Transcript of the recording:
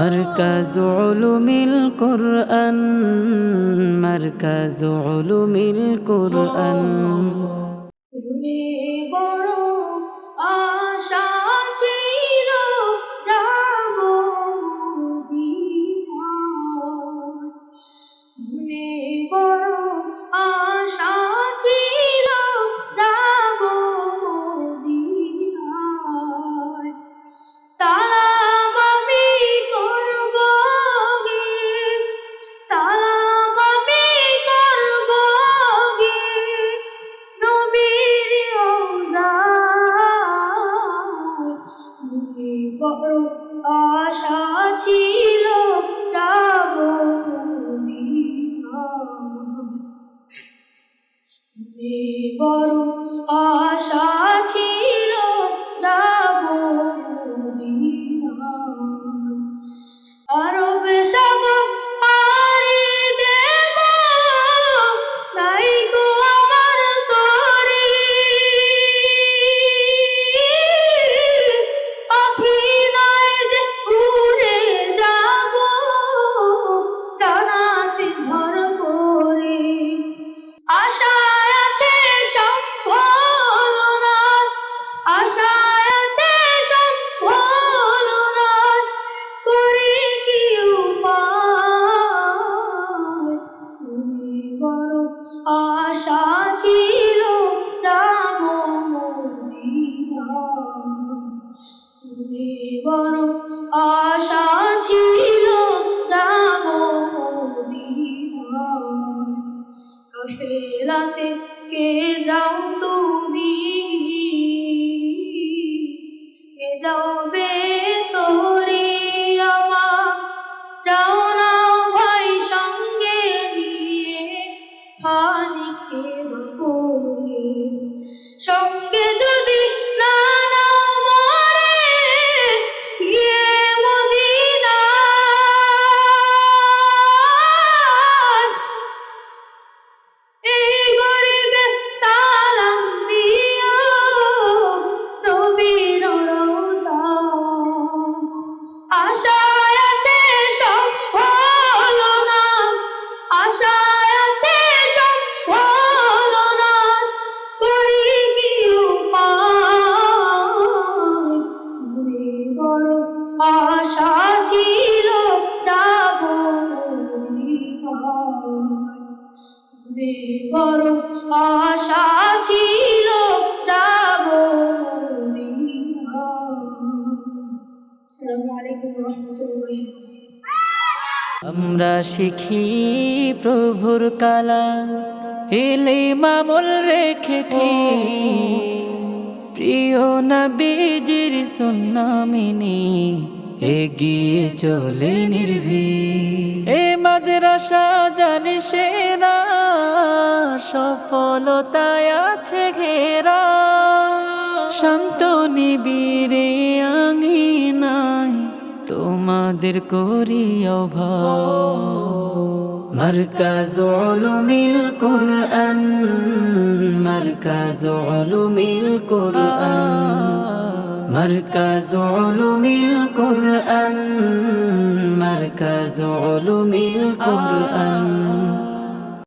مركز علوم القرآن مركز علوم القرآن মনে মনে বড় আশা ছিল যাব বড় আশা কাফেলাতে কে যাও তুমি? কে যাও বে তোরে আমার? যাও না ভাই সঙ্গে নিয়ে খেবা করে সঙ্গে আশা ছিল যাব আমরা শিখি প্রভুর কালা এলে মামল রেখে প্রিয় নবীজির সুন্না মেনে এগিয়ে চলে নির্ভীক। এ মাদ্রাসা জানি সেরা সফলতায় আছে ঘেরা শান্ত নিবিড়ে আঙিনায় তোমাদের করি مركز علوم القرآن مركز علوم القرآن مركز علوم القرآن مركز علوم القرآن